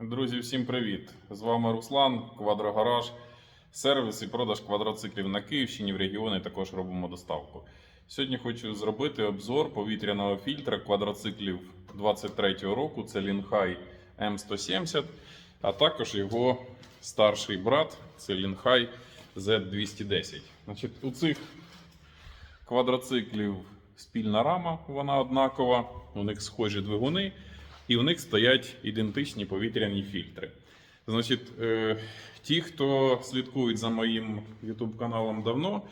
Друзі, всім привіт! З вами Руслан, Квадрогараж, сервіс і продаж квадроциклів на Київщині в регіони також робимо доставку. Сьогодні хочу зробити обзор повітряного фільтра квадроциклів 23-го року. Це Лінхай М170, а також його старший брат це Лінхай Z210. Значить, у цих квадроциклів спільна рама, вона однакова, у них схожі двигуни, і у них стоять ідентичні повітряні фільтри. Значить, е, ті, хто слідкують за моїм YouTube каналом давно,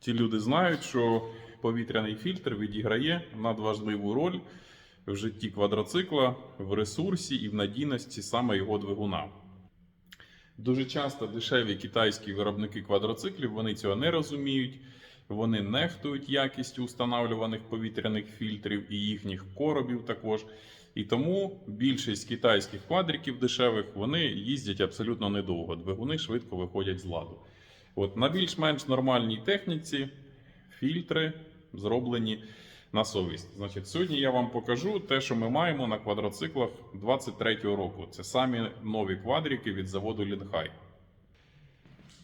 ті люди знають, що повітряний фільтр відіграє надважливу роль в житті квадроцикла, в ресурсі і в надійності саме його двигуна. Дуже часто дешеві китайські виробники квадроциклів вони цього не розуміють. Вони нехтують якістю установлюваних повітряних фільтрів і їхніх коробів також. І тому більшість китайських квадриків дешевих вони їздять абсолютно недовго. Двигуни швидко виходять з ладу. От на більш-менш нормальній техніці фільтри зроблені на совість. Значить, сьогодні я вам покажу те, що ми маємо на квадроциклах 23-го року. Це самі нові квадрики від заводу Лінхай.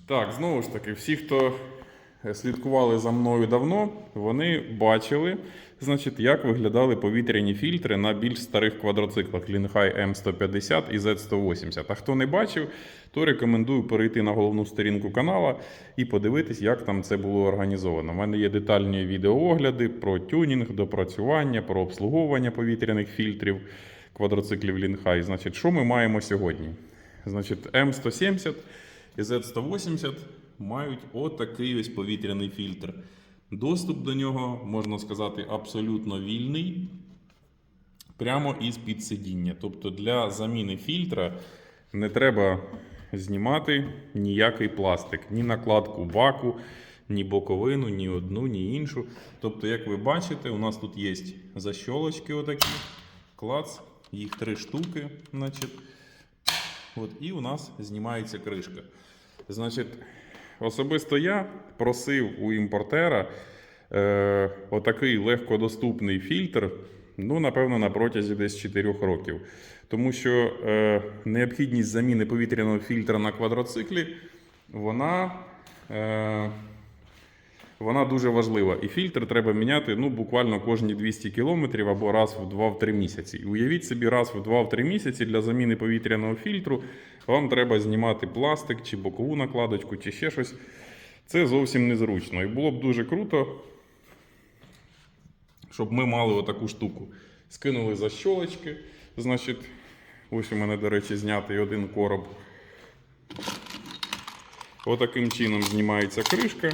Так, знову ж таки, всі, хто слідкували за мною давно, вони бачили, значить, як виглядали повітряні фільтри на більш старих квадроциклах Лінхай М150 і Z180. А хто не бачив, то рекомендую перейти на головну сторінку канала і подивитись, як там це було організовано. У мене є детальні відеоогляди про тюнінг, допрацювання, про обслуговування повітряних фільтрів квадроциклів Лінхай. Значить, що ми маємо сьогодні? Значить, М170 і Z180 мають отакий ось повітряний фільтр. Доступ до нього, можна сказати, абсолютно вільний, прямо із під сидіння. Тобто для заміни фільтра не треба знімати ніякий пластик, ні накладку баку, ні боковину, ні одну, ні іншу. Тобто, як ви бачите, у нас тут є защолочки отакі, клац, їх три штуки. Значить. От, і у нас знімається кришка. Значить, особисто я просив у імпортера е, отакий легкодоступний фільтр, ну, напевно, на протязі десь 4 років. Тому що е, необхідність заміни повітряного фільтра на квадроциклі, вона. Е, вона дуже важлива. І фільтр треба міняти ну, буквально кожні 200 км або раз в 2-3 місяці. Уявіть собі, раз в 2-3 місяці для заміни повітряного фільтру вам треба знімати пластик чи бокову накладочку, чи ще щось. Це зовсім незручно. І було б дуже круто, щоб ми мали отаку штуку. Скинули защолочки. Значить, ось у мене, до речі, знятий один короб. Отаким чином знімається кришка.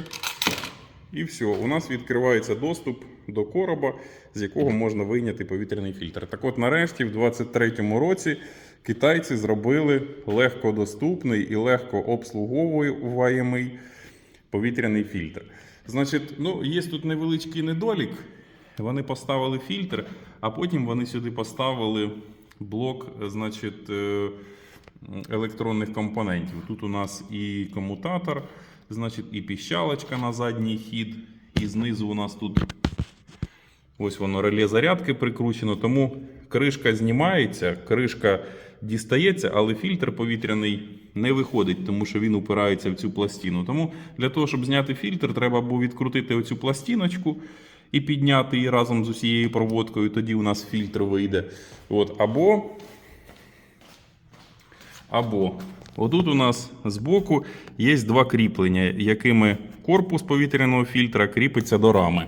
І все, у нас відкривається доступ до короба, з якого можна вийняти повітряний фільтр. Так от, нарешті, в 2023 році китайці зробили легкодоступний і легко обслуговуємий повітряний фільтр. Значить, ну, є тут невеличкий недолік. Вони поставили фільтр, а потім вони сюди поставили блок, значить, е, електронних компонентів. Тут у нас і комутатор, значить, і піщалочка на задній хід, і знизу у нас тут ось воно реле зарядки прикручено. Тому кришка знімається, кришка дістається, але фільтр повітряний не виходить, тому що він упирається в цю пластину. Тому для того, щоб зняти фільтр, треба або відкрутити оцю пластиночку і підняти її разом з усією проводкою. Тоді у нас фільтр вийде. От, або або отут у нас збоку є два кріплення, якими корпус повітряного фільтра кріпиться до рами.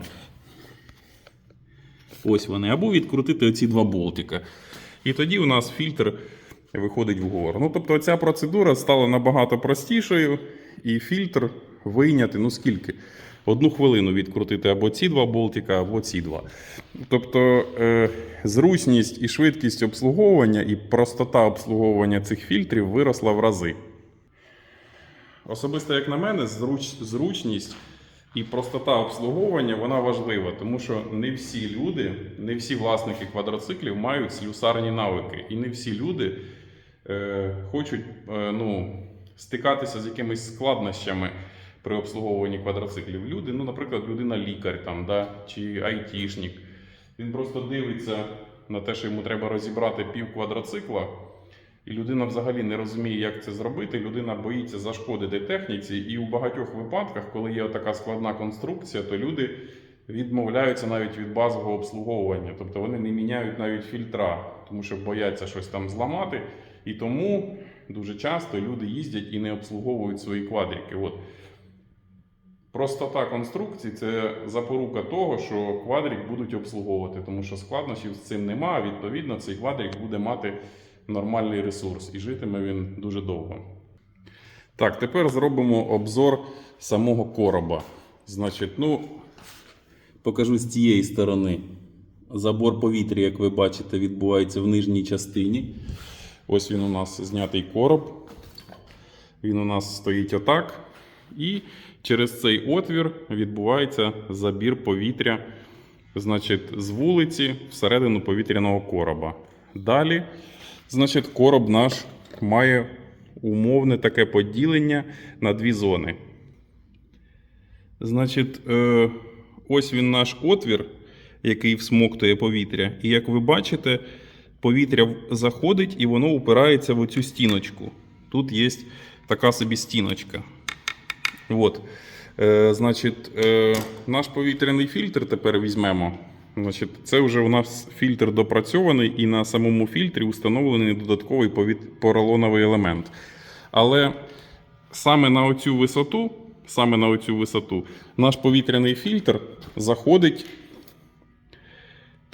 Ось вони. Або відкрутити оці два болтика. І тоді у нас фільтр виходить вгору. Ну, тобто, ця процедура стала набагато простішою, і фільтр вийняти, ну скільки? Одну хвилину відкрутити або ці два болтика, або ці два. Тобто е, зручність і швидкість обслуговування, і простота обслуговування цих фільтрів виросла в рази. Особисто, як на мене, зруч, зручність і простота обслуговування вона важлива, тому що не всі люди, не всі власники квадроциклів мають слюсарні навики. І не всі люди е, хочуть е, ну, стикатися з якимись складнощами при обслуговуванні квадроциклів. Люди, ну, наприклад, людина-лікар там, да, чи айтішник. Він просто дивиться на те, що йому треба розібрати пів квадроцикла. І людина взагалі не розуміє, як це зробити. Людина боїться зашкодити техніці. І у багатьох випадках, коли є така складна конструкція, то люди відмовляються навіть від базового обслуговування. Тобто вони не міняють навіть фільтра, тому що бояться щось там зламати. І тому дуже часто люди їздять і не обслуговують свої квадрики. От. Простота конструкції це запорука того, що квадрик будуть обслуговувати, тому що складнощів з цим нема. а Відповідно, цей квадрик буде мати нормальний ресурс і житиме він дуже довго. Так, тепер зробимо обзор самого короба. Значить, ну, покажу з цієї сторони. Забор повітря, як ви бачите, відбувається в нижній частині. Ось він у нас знятий короб. Він у нас стоїть отак. І через цей отвір відбувається забір повітря значить, з вулиці всередину повітряного короба. Далі, значить, короб наш має умовне таке поділення на дві зони. Значить, е, ось він наш отвір, який всмоктує повітря. І як ви бачите, повітря заходить і воно упирається в оцю стіночку. Тут є така собі стіночка. От. Е, значить, е, наш повітряний фільтр тепер візьмемо. Значить, це вже у нас фільтр допрацьований, і на самому фільтрі установлений додатковий повіт- поролоновий елемент. Але саме на оцю висоту, саме на оцю висоту, наш повітряний фільтр заходить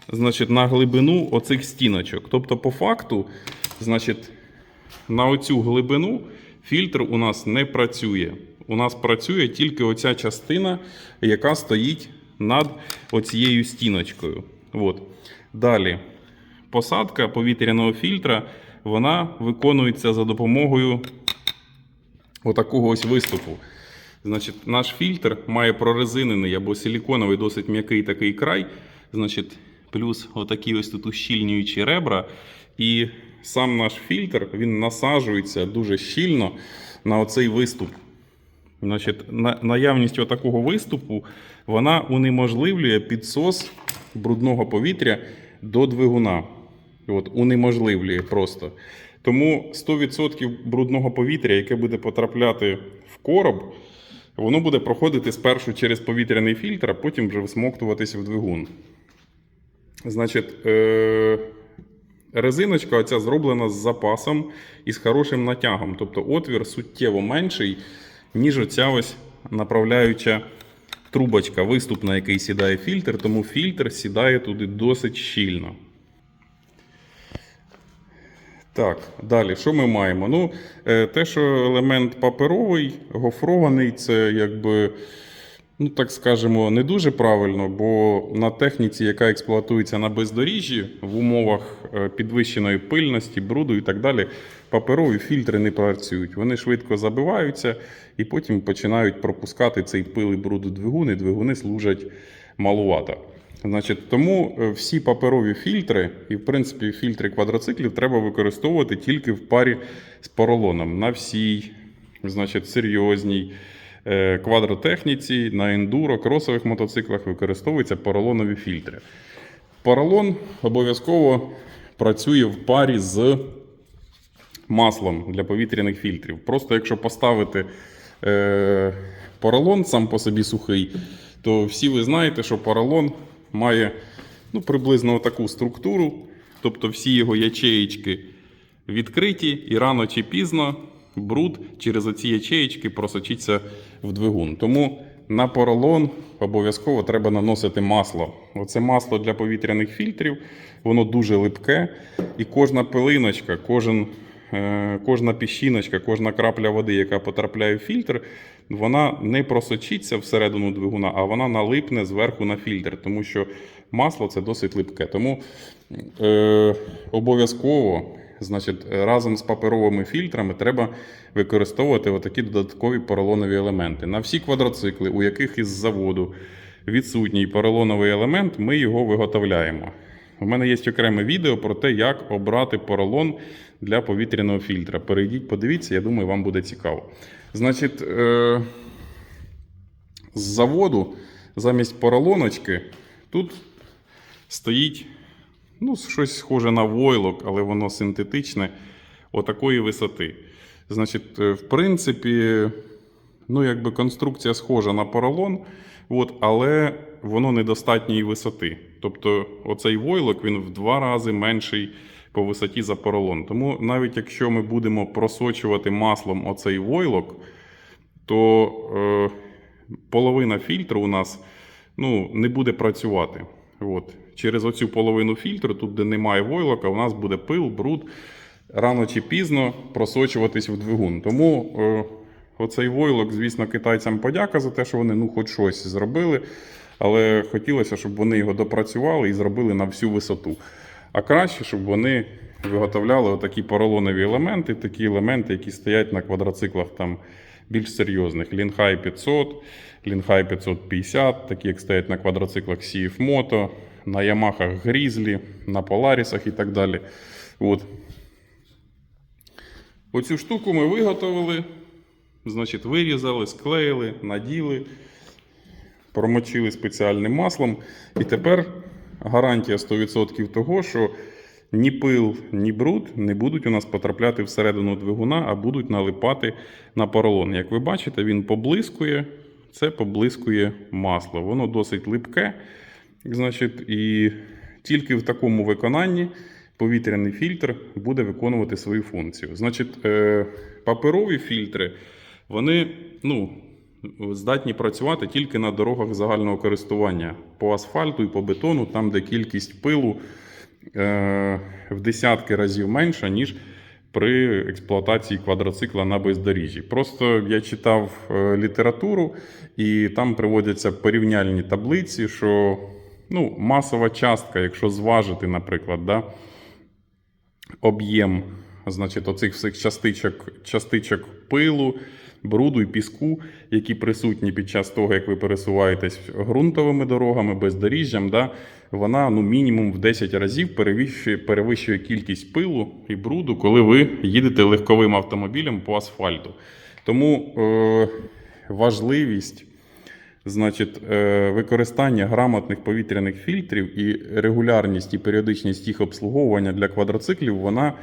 значить, на глибину оцих стіночок. Тобто, по факту, значить, на оцю глибину фільтр у нас не працює. У нас працює тільки оця частина, яка стоїть над оцією стіночкою. От. Далі. Посадка повітряного фільтра вона виконується за допомогою отакого ось виступу. Значить, наш фільтр має прорезинений або силіконовий досить м'який такий край. Значить, плюс отакі ось тут ущільнюючі ребра. І сам наш фільтр він насаджується дуже щільно на оцей виступ. Значить, на- наявність отакого виступу вона унеможливлює підсос брудного повітря до двигуна. От, унеможливлює просто. Тому 100% брудного повітря, яке буде потрапляти в короб, воно буде проходити спершу через повітряний фільтр, а потім вже всмоктуватися в двигун. Значить, е- резиночка оця зроблена з запасом і з хорошим натягом. Тобто отвір суттєво менший, ніж оця ось направляюча трубочка, виступ, на який сідає фільтр, тому фільтр сідає туди досить щільно. Так, далі, що ми маємо? Ну, е, те, що елемент паперовий, гофрований, це якби, ну так скажемо, не дуже правильно, бо на техніці, яка експлуатується на бездоріжжі, в умовах е, підвищеної пильності, бруду і так далі, паперові фільтри не працюють. Вони швидко забиваються і потім починають пропускати цей пил і бруд у двигун, і двигуни служать малувато. Значить, тому е, всі паперові фільтри, і в принципі фільтри квадроциклів треба використовувати тільки в парі з поролоном на всій, значить, серйозній квадротехніці, на ендуро, кросових мотоциклах використовуються поролонові фільтри. Поролон обов'язково працює в парі з маслом для повітряних фільтрів. Просто якщо поставити е, поролон сам по собі сухий, то всі ви знаєте, що поролон має ну, приблизно таку структуру, тобто всі його ячеїчки відкриті, і рано чи пізно бруд через оці ячеїчки просочиться в двигун. Тому на поролон обов'язково треба наносити масло. Оце масло для повітряних фільтрів, воно дуже липке, і кожна пилиночка, кожен Е, кожна піщиночка, кожна крапля води, яка потрапляє в фільтр, вона не просочиться всередину двигуна, а вона налипне зверху на фільтр, тому що масло це досить липке. Тому е, обов'язково значить, разом з паперовими фільтрами треба використовувати отакі додаткові поролонові елементи. На всі квадроцикли, у яких із заводу відсутній поролоновий елемент, ми його виготовляємо. У мене є окреме відео про те, як обрати поролон для повітряного фільтра. Перейдіть, подивіться, я думаю, вам буде цікаво. Значить, е- з заводу замість поролоночки тут стоїть ну, щось схоже на войлок, але воно синтетичне. отакої висоти. Значить, е, в принципі, ну, якби конструкція схожа на поролон, от, але воно недостатньої висоти. Тобто, оцей войлок він в два рази менший по висоті за поролон. Тому навіть якщо ми будемо просочувати маслом оцей войлок, то е, половина фільтру у нас ну, не буде працювати. От. Через оцю половину фільтру, тут, де немає войлока, у нас буде пил, бруд, рано чи пізно просочуватись в двигун. Тому е, оцей войлок, звісно, китайцям подяка за те, що вони ну, хоч щось зробили. Але хотілося, щоб вони його допрацювали і зробили на всю висоту. А краще, щоб вони виготовляли отакі поролонові елементи, такі елементи, які стоять на квадроциклах там більш серйозних. Лінхай 500, Лінхай 550, такі як стоять на квадроциклах CF Moto, на Ямахах Grizzly, на Polarisах і так далі. От. Оцю штуку ми виготовили, значить, вирізали, склеїли, наділи, промочили спеціальним маслом. І тепер гарантія 100% того, що ні пил, ні бруд не будуть у нас потрапляти всередину двигуна, а будуть налипати на поролон. Як ви бачите, він поблискує. Це поблискує масло. Воно досить липке. Значить, і тільки в такому виконанні повітряний фільтр буде виконувати свою функцію. Значить, е, паперові фільтри, вони ну, здатні працювати тільки на дорогах загального користування по асфальту і по бетону, там, де кількість пилу е, в десятки разів менша, ніж при експлуатації квадроцикла на бездоріжжі. Просто я читав е, літературу, і там приводяться порівняльні таблиці, що ну, масова частка, якщо зважити, наприклад, да, об'єм значить, оцих всіх частичок, частичок пилу, бруду і піску, які присутні під час того, як ви пересуваєтесь ґрунтовими дорогами, бездоріжжям, да, вона ну, мінімум в 10 разів перевищує, перевищує кількість пилу і бруду, коли ви їдете легковим автомобілем по асфальту. Тому е, важливість Значить, е, використання грамотних повітряних фільтрів і регулярність і періодичність їх обслуговування для квадроциклів вона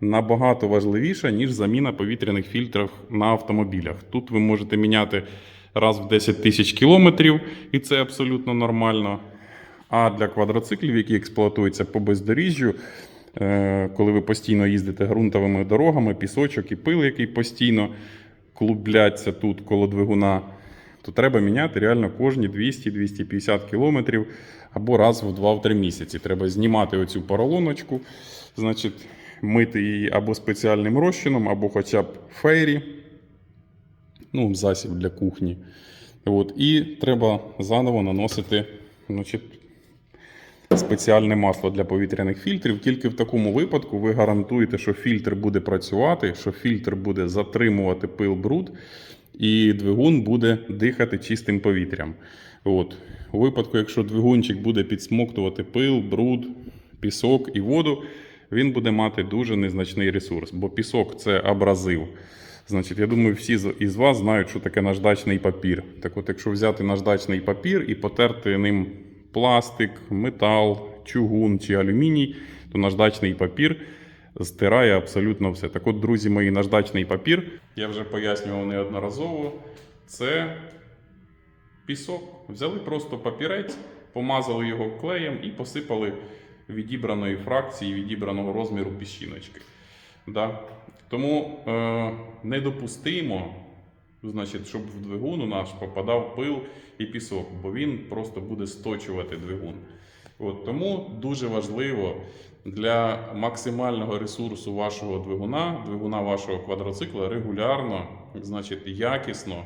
набагато важливіша, ніж заміна повітряних фільтрів на автомобілях. Тут ви можете міняти раз в 10 тисяч кілометрів, і це абсолютно нормально. А для квадроциклів, які експлуатуються по бездоріжжю, е, коли ви постійно їздите ґрунтовими дорогами, пісочок і пил, який постійно клубляться тут коло двигуна, то треба міняти реально кожні 200-250 кілометрів або раз в 2-3 місяці. Треба знімати оцю поролоночку, значить, мити її або спеціальним розчином, або хоча б фейрі, ну, засіб для кухні. От, і треба заново наносити значить, спеціальне масло для повітряних фільтрів. Тільки в такому випадку ви гарантуєте, що фільтр буде працювати, що фільтр буде затримувати пил бруд, і двигун буде дихати чистим повітрям. От. У випадку, якщо двигунчик буде підсмоктувати пил, бруд, пісок і воду, він буде мати дуже незначний ресурс, бо пісок це абразив. Значить, я думаю, всі із вас знають, що таке наждачний папір. Так от, якщо взяти наждачний папір і потерти ним пластик, метал, чугун чи алюміній, то наждачний папір стирає абсолютно все. Так от, друзі мої, наждачний папір, я вже пояснював неодноразово, це пісок. Взяли просто папірець, помазали його клеєм і посипали відібраної фракції, відібраного розміру піщиночки. Да? Тому е, недопустимо, значить, щоб в двигун у наш попадав пил і пісок, бо він просто буде сточувати двигун. От, тому дуже важливо для максимального ресурсу вашого двигуна, двигуна вашого квадроцикла регулярно, значить, якісно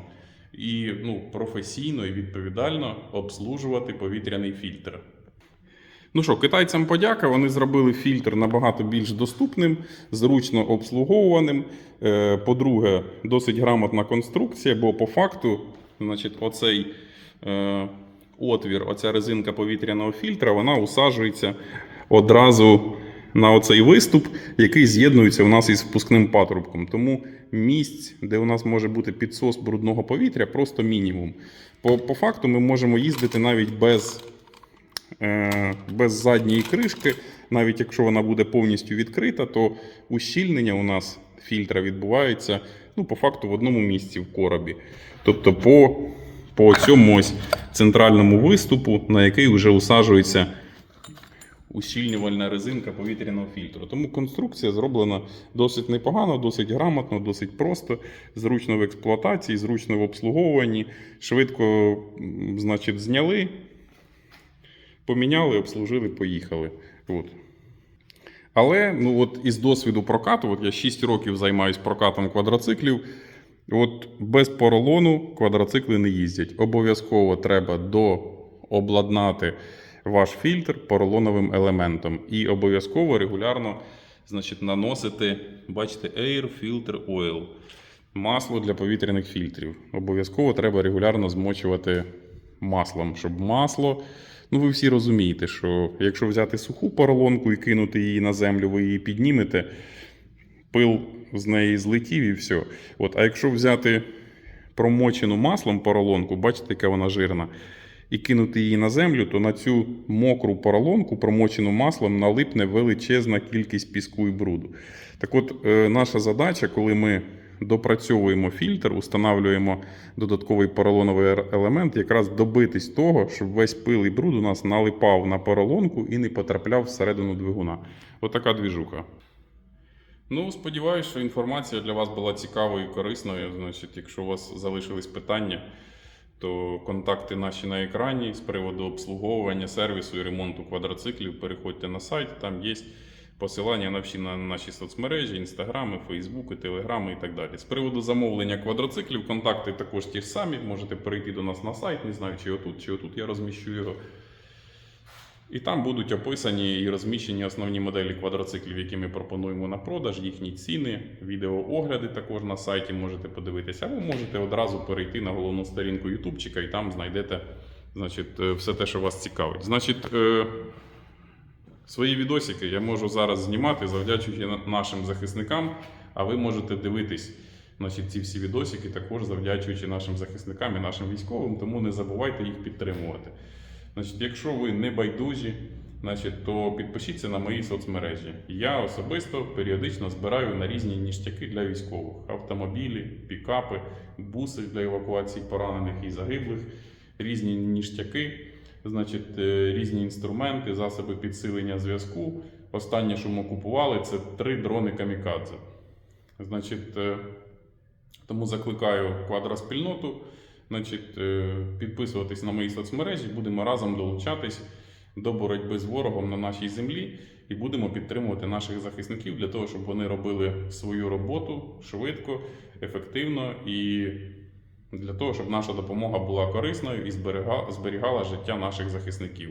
і ну, професійно і відповідально обслужувати повітряний фільтр. Ну що, китайцям подяка. Вони зробили фільтр набагато більш доступним, зручно обслуговуваним. Е, По-друге, досить грамотна конструкція, бо по факту, значить, оцей е, отвір, оця резинка повітряного фільтра, вона усаджується одразу на оцей виступ, який з'єднується у нас із впускним патрубком. Тому місць, де у нас може бути підсос брудного повітря, просто мінімум. По, по факту ми можемо їздити навіть без е, без задньої кришки. Навіть якщо вона буде повністю відкрита, то ущільнення у нас фільтра відбувається ну, по факту в одному місці в коробі. Тобто по, по цьому ось центральному виступу, на який вже усаджується ущільнювальна резинка повітряного фільтру. Тому конструкція зроблена досить непогано, досить грамотно, досить просто, зручно в експлуатації, зручно в обслуговуванні. Швидко, значить, зняли, поміняли, обслужили, поїхали. От. Але ну, от із досвіду прокату, от я 6 років займаюся прокатом квадроциклів. От без поролону квадроцикли не їздять. Обов'язково треба дообладнати ваш фільтр поролоновим елементом. І обов'язково регулярно значить, наносити, бачите, Air Filter Oil. Масло для повітряних фільтрів. Обов'язково треба регулярно змочувати маслом, щоб масло. Ну, ви всі розумієте, що якщо взяти суху поролонку і кинути її на землю, ви її піднімете, пил з неї злетів і все. От, а якщо взяти промочену маслом поролонку, бачите, яка вона жирна, і кинути її на землю, то на цю мокру поролонку, промочену маслом, налипне величезна кількість піску і бруду. Так от, е, наша задача, коли ми допрацьовуємо фільтр, устанавлюємо додатковий поролоновий елемент, якраз добитись того, щоб весь пил і бруд у нас налипав на поролонку і не потрапляв всередину двигуна. Отака двіжуха. Ну, сподіваюся, що інформація для вас була цікавою і корисною. Значить, якщо у вас залишились питання, то контакти наші на екрані з приводу обслуговування, сервісу і ремонту квадроциклів. Переходьте на сайт, там є посилання на всі на наші соцмережі, інстаграми, фейсбуки, телеграми і так далі. З приводу замовлення квадроциклів, контакти також ті ж самі. Можете перейти до нас на сайт, не знаю, чи отут, чи отут я розміщу його. І там будуть описані і розміщені основні моделі квадроциклів, які ми пропонуємо на продаж, їхні ціни, відеоогляди також на сайті можете подивитися, або можете одразу перейти на головну сторінку Ютубчика і там знайдете значить, е, все те, що вас цікавить. Значить, е, свої відосики я можу зараз знімати, завдячуючи нашим захисникам, а ви можете дивитись значить, ці всі відосики також завдячуючи нашим захисникам і нашим військовим, тому не забувайте їх підтримувати. Значить, якщо ви не байдужі, значить, то підпишіться на мої соцмережі. Я особисто періодично збираю на різні ніштяки для військових: автомобілі, пікапи, буси для евакуації поранених і загиблих, різні ніштяки, значить, е, різні інструменти, засоби підсилення зв'язку. Останнє, що ми купували, це три дрони камікадзе. Значить, е, тому закликаю квадроспільноту значить, е, підписуватись на мої соцмережі, будемо разом долучатись до боротьби з ворогом на нашій землі і будемо підтримувати наших захисників для того, щоб вони робили свою роботу швидко, ефективно і для того, щоб наша допомога була корисною і зберігала життя наших захисників.